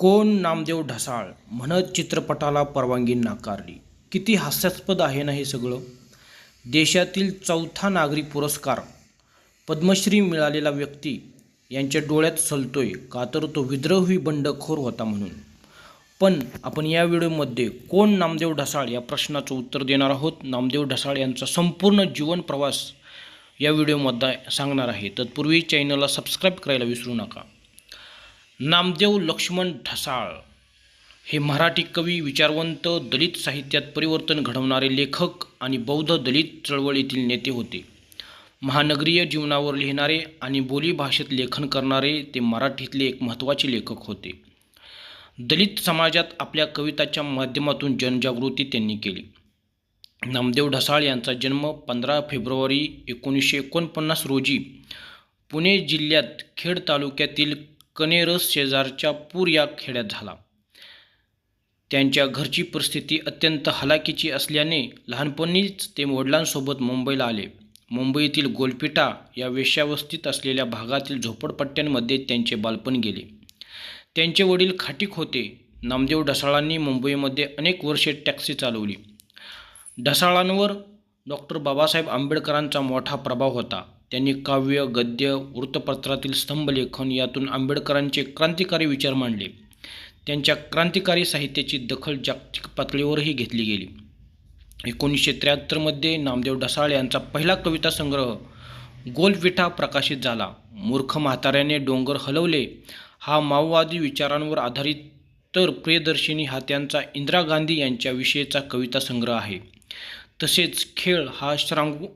कोण नामदेव ढसाळ म्हणत चित्रपटाला परवानगी नाकारली? किती हास्यास्पद आहे ना हे सगळं? देशातील चौथा नागरी पुरस्कार पद्मश्री मिळालेला व्यक्ती यांच्या डोळ्यात सलतोय का तर तो विद्रोही बंडखोर होता म्हणून. पण आपण या व्हिडिओमध्ये कोण नामदेव ढसाळ या प्रश्नाचं उत्तर देणार आहोत? नामदेव ढसाळ यांचा संपूर्ण जीवन प्रवास या व्हिडिओमध्ये सांगणार आहे. तत्पूर्वी चॅनलला सबस्क्राईब करायला विसरू नका. नामदेव लक्ष्मण ढसाळ हे मराठी कवी विचारवंत दलित साहित्यात परिवर्तन घडवणारे लेखक आणि बौद्ध दलित चळवळीतील नेते होते. महानगरीय जीवनावर लिहिणारे आणि बोलीभाषेत लेखन करणारे ते मराठीतले एक महत्त्वाचे लेखक होते. दलित समाजात आपल्या कविताच्या माध्यमातून जनजागृती त्यांनी केली. नामदेव ढसाळ यांचा जन्म पंधरा फेब्रुवारी एकोणीसशे एकोणपन्नास रोजी पुणे जिल्ह्यात खेड तालुक्यातील कनेरस शेजारच्या पूर या खेड्यात झाला. त्यांच्या घरची परिस्थिती अत्यंत हलाखीची असल्याने लहानपणीच ते वडिलांसोबत मुंबईला आले. मुंबईतील गोलपिटा या वेश्यावस्थित असलेल्या भागातील झोपडपट्ट्यांमध्ये त्यांचे बालपण गेले. त्यांचे वडील खाटीक होते. नामदेव ढसाळांनी मुंबईमध्ये अनेक वर्षे टॅक्सी चालवली. ढसाळांवर डॉक्टर बाबासाहेब आंबेडकरांचा मोठा प्रभाव होता. त्यांनी काव्य गद्य वृत्तपत्रातील स्तंभलेखन यातून आंबेडकरांचे क्रांतिकारी विचार मांडले. त्यांच्या क्रांतिकारी साहित्याची दखल जागतिक पातळीवरही घेतली गेली. एकोणीसशे त्र्याहत्तरमध्ये नामदेव ढसाळ यांचा पहिला कविता संग्रह गोलविठा प्रकाशित झाला. मूर्ख म्हाताऱ्याने डोंगर हलवले. हा माओवादी विचारांवर आधारित तर प्रियदर्शिनी हा त्यांचा इंदिरा गांधी यांच्याविषयीचा कविता संग्रह आहे. तसेच खेळ हा श्रांगू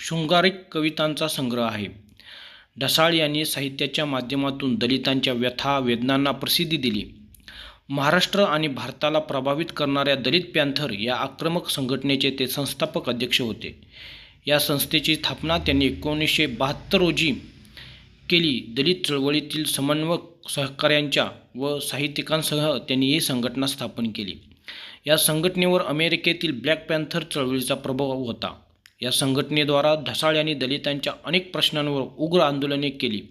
शृंगारिक कवितांचा संग्रह आहे. ढसाळ यांनी साहित्याच्या माध्यमातून दलितांच्या व्यथा वेदनांना प्रसिद्धी दिली. महाराष्ट्र आणि भारताला प्रभावित करणाऱ्या दलित पॅन्थर या आक्रमक संघटनेचे ते संस्थापक अध्यक्ष होते. या संस्थेची स्थापना त्यांनी एकोणीसशे बहात्तर रोजी केली. दलित चळवळीतील समन्वयक सहकाऱ्यांच्या व साहित्यिकांसह त्यांनी ही संघटना स्थापन केली. या संघटनेवर अमेरिकेतील ब्लॅक पॅन्थर चळवळीचा प्रभाव होता. या संघटनेद्वारा ढसाळ यांनी दलितांच्या अनेक प्रश्नांवर उग्र आंदोलने केली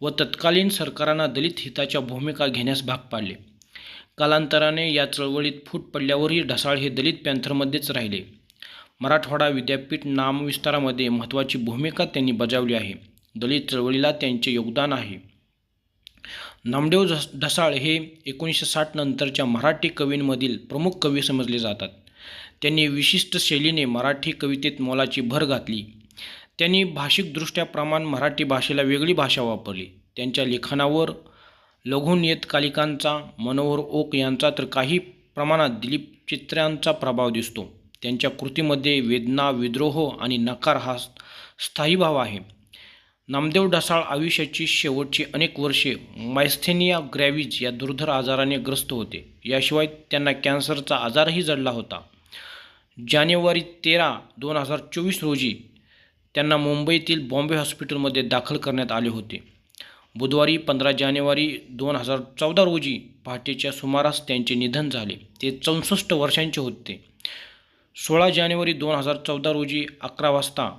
व तत्कालीन सरकारांना दलित हिताच्या भूमिका घेण्यास भाग पाडले. कालांतराने या चळवळीत फूट पडल्यावरही ढसाळ हे दलित पॅन्थरमध्येच राहिले. मराठवाडा विद्यापीठ नामविस्तारामध्ये महत्त्वाची भूमिका त्यांनी बजावली आहे. दलित चळवळीला त्यांचे योगदान आहे. नामदेव ढसाळ हे एकोणीसशे साठ नंतरच्या मराठी कवींमधील प्रमुख कवी समजले जातात. त्यांनी विशिष्ट शैलीने मराठी कवितेत मोलाची भर घातली. त्यांनी भाषिकदृष्ट्या प्रमाण मराठी भाषेला वेगळी भाषा वापरली. त्यांच्या लिखाणावर लघुनियतकालिकांचा मनोहर ओक यांचा तर काही प्रमाणात दिलीप चित्र्यांचा प्रभाव दिसतो. त्यांच्या कृतीमध्ये वेदना विद्रोह आणि नकार हा स्थायी भाव आहे. नामदेव ढसाळ आयुष्याची शेवटची अनेक वर्षे मायस्थेनिया ग्रॅव्हिज या दुर्धर आजाराने ग्रस्त होते. याशिवाय त्यांना कॅन्सरचा आजारही जडला होता. जानेवारी तेरा दोन हजार चोवीस रोजी त्यांना मुंबईतील बॉम्बे हॉस्पिटलमध्ये दाखल करण्यात आले होते. बुधवारी पंधरा जानेवारी दोन हजार चौदा रोजी पहाटेच्या सुमारास त्यांचे निधन झाले. ते चौसष्ट वर्षांचे होते. सोळा जानेवारी दोन हजार चौदा रोजी अकरा वाजता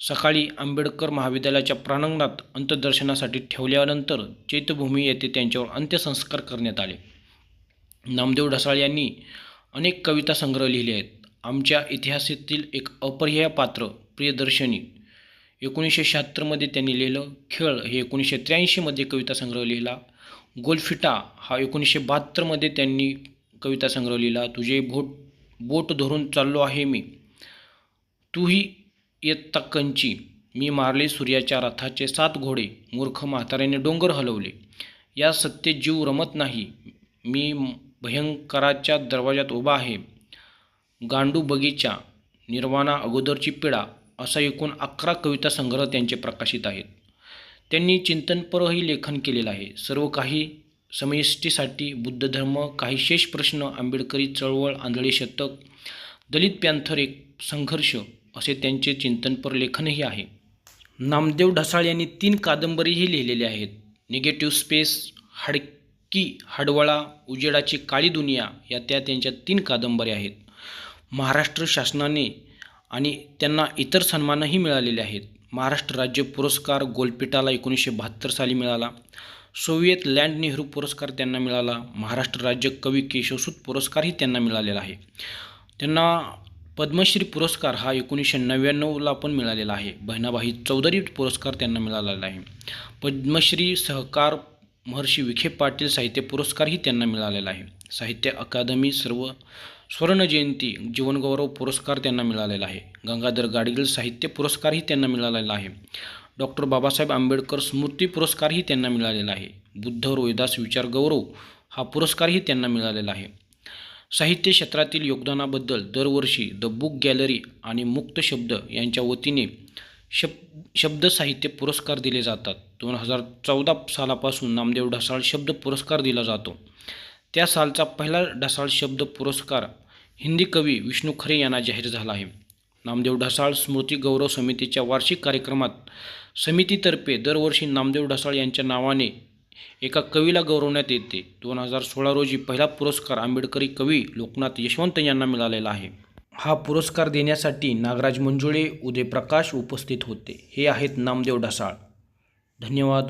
सकाळी आंबेडकर महाविद्यालयाच्या प्रांगणात अंत्यदर्शनासाठी ठेवल्यानंतर चैत्यभूमी येथे त्यांच्यावर अंत्यसंस्कार करण्यात आले. नामदेव ढसाळ यांनी अनेक कविता संग्रह लिहिले आहेत. आमच्या इतिहासातील एक अपरिहाय पात्र प्रियदर्शनी. एकोणीसशे शहात्तरमध्ये त्यांनी लिहिलं खेळ हे एकोणीसशे त्र्याऐंशीमध्ये कविता संग्रह लिहिला. गोलफिटा हा एकोणीसशे बहात्तरमध्ये त्यांनी कविता संग्रह लिहिला. तुझे बोट बोट धरून चाललो आहे मी. तूही इयत्ता कंची. मी मारले सूर्याच्या रथाचे सात घोडे. मूर्ख म्हाताऱ्याने डोंगर हलवले. या सत्तेत जीव रमत नाही. मी भयंकराच्या दरवाजात उभा आहे. गांडू बगीचा निर्वाणा अगोदरची पिढा असा एकूण अकरा कविता संग्रह त्यांचे प्रकाशित आहेत. त्यांनी चिंतनपरही लेखन केलेलं आहे. सर्व काही समयष्टीसाठी बुद्ध धर्म काही शेष प्रश्न आंबेडकरी चळवळ आंधळी शतक दलित पॅन्थर एक संघर्ष असे त्यांचे चिंतनपर लेखनही आहे. नामदेव ढसाळ यांनी तीन कादंबरीही लिहिलेल्या आहेत. निगेटिव्ह स्पेस हाडकी हाडवळा उजेडाची काळी दुनिया या त्या त्यांच्या तीन कादंबऱ्या आहेत. महाराष्ट्र शासनाने आणि त्यांना इतर सन्मानही मिळालेले आहेत. महाराष्ट्र राज्य पुरस्कार गोलपिटाला एकोणीसशे बहात्तर साली मिळाला. सोव्हिएत लँड नेहरू पुरस्कार त्यांना मिळाला. महाराष्ट्र राज्य कवी केशवसूत पुरस्कारही त्यांना मिळालेला आहे. त्यांना पद्मश्री पुरस्कार हा एकोणीसशे नव्याण्णवला पण मिळालेला आहे. बहिणाबाई चौधरी पुरस्कार त्यांना मिळालेला आहे. पद्मश्री सहकार महर्षी विखे पाटील साहित्य पुरस्कारही त्यांना मिळालेला आहे. साहित्य अकादमी सर्व स्वर्ण जयंती जीवनगौरव पुरस्कार त्यांना मिळालेला आहे. गंगाधर गाडगीळ साहित्य पुरस्कारही त्यांना मिळालेला आहे. डॉक्टर बाबासाहेब आंबेडकर स्मृती पुरस्कारही त्यांना मिळालेला आहे. बुद्ध रोहिदास विचार गौरव हा पुरस्कारही त्यांना मिळालेला आहे. साहित्य क्षेत्रातील योगदानाबद्दल दरवर्षी द बुक गॅलरी आणि मुक्त शब्द यांच्या वतीने शब शब्द साहित्य पुरस्कार दिले जातात. दोन हजार चौदा सालापासून नामदेव ढसाळ शब्द पुरस्कार दिला जातो. त्या सालचा पहिला ढसाळ शब्द पुरस्कार हिंदी कवी विष्णू खरे यांना जाहीर झाला आहे. नामदेव ढसाळ स्मृती गौरव समितीच्या वार्षिक कार्यक्रमात समितीतर्फे दरवर्षी नामदेव ढसाळ यांच्या नावाने एका कवीला गौरवण्यात येते. दोन हजार सोळा रोजी पहिला पुरस्कार आंबेडकरी कवी लोकनाथ यशवंत यांना मिळालेला आहे. हा पुरस्कार देण्यासाठी नागराज मंजुळे उदय प्रकाश उपस्थित होते. हे आहेत नामदेव ढसाळ. धन्यवाद.